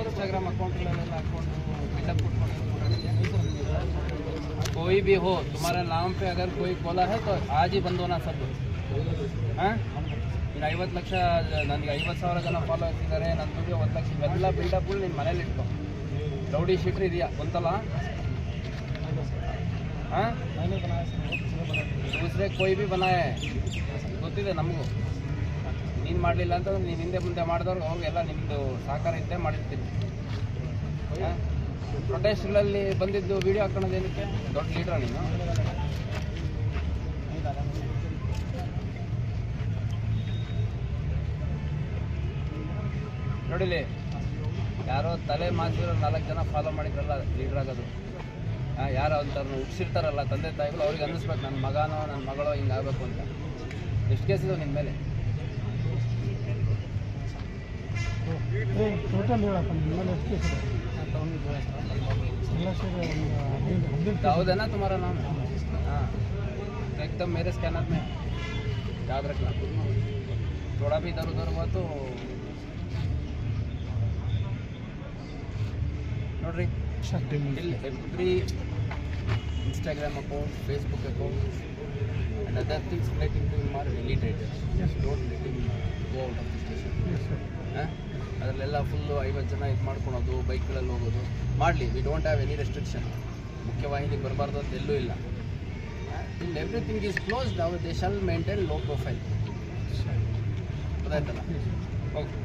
Instagram account account buildup कोई भी हो तुम्हारे नाम पे अगर कोई खोला है तो आज ही बंद होना सब ಹಾಂ ನೀನು ಐವತ್ತು ಲಕ್ಷ ನನಗೆ ಐವತ್ತು ಸಾವಿರ ಜನ ಫಾಲೋವರ್ಸ್ ಇದ್ದಾರೆ ನನ್ನ ದುಡ್ಡು ಒಂದು ಲಕ್ಷ ಇವೆಲ್ಲ ಬಿಲ್ಡಪ್ಗಳು ನಿನ್ನ ಮನೇಲಿ ಇಟ್ಕೊ ರೌಡಿ ಶೀಟ್ರ್ ಇದೆಯಾ ಗೊತ್ತಲ್ಲ ಹಾಂ ದೂಸರೆ ಕೊಯ್ ಬಿ ಬನಾಯ ಗೊತ್ತಿದೆ ನಮಗೂ ನೀನು ಮಾಡಲಿಲ್ಲ ಅಂತಂದ್ರೆ ನೀನು ಹಿಂದೆ ಮುಂದೆ ಮಾಡಿದವ್ರಿಗೆ ಅವ್ರಿಗೆಲ್ಲ ನಿಮ್ಮದು ಸಹಕಾರ ಇದ್ದೇ ಮಾಡಿರ್ತೀನಿ. ಪ್ರೊಟೆಸ್ಟ್ಗಳಲ್ಲಿ ಬಂದಿದ್ದು ವಿಡಿಯೋ ಹಾಕೊಳ್ಳೋದು ಏನಕ್ಕೆ? ದೊಡ್ಡ ಲೀಡ್ರಾ ನೀನು. ನೋಡಿಲಿ ಯಾರೋ ತಲೆ ಮಾಸಿರೋ ನಾಲ್ಕು ಜನ ಫಾಲೋ ಮಾಡಿದ್ರಲ್ಲ ಲೀಡ್ರ್ ಆಗೋದು. ಯಾರೋ ಅಂಥವ್ರನ್ನ ಹುಟ್ಟಿಸಿರ್ತಾರಲ್ಲ ತಂದೆ ತಾಯಿಗಳು, ಅವ್ರಿಗೆ ಅನ್ನಿಸ್ಬೇಕು, ನನ್ನ ಮಗನೋ, ನನ್ನ ಮಗಳೋ ಹಿಂಗಾಗಬೇಕು ಅಂತ. ಎಷ್ಟು ಕೇಸ್ ನಿಮ್ಮ ಮೇಲೆ? ಹದಿನೆಂಟು दाऊद है ना तुम्हारा नाम हाँ तो एकदम मेरे स्कैनर में है। याद रखना थोड़ा भी इधर उधर हुआ तो ನೋಡ್ರಿ till every Instagram account, Facebook account, and other things relating to him are deleted. Just don't let him go out of the station. ಹಾಂ ಅದರಲ್ಲೆಲ್ಲ ಫುಲ್ಲು ಐವತ್ತು ಜನ ಇದು ಮಾಡ್ಕೊಳೋದು ಬೈಕ್ಗಳಲ್ಲಿ ಹೋಗೋದು. ಮಾಡಲಿ we don't have any restriction ಮುಖ್ಯವಾಹಿನಿಗೆ ಬರಬಾರ್ದು ಅಂತ ಎಲ್ಲೂ ಇಲ್ಲ. ಇನ್ ಎವ್ರಿಥಿಂಗ್ ಈಸ್ ಕ್ಲೋಸ್ ನಾವು they shall maintain low profile ಗೊತ್ತಾಯ್ತಲ್ಲ ಓಕೆ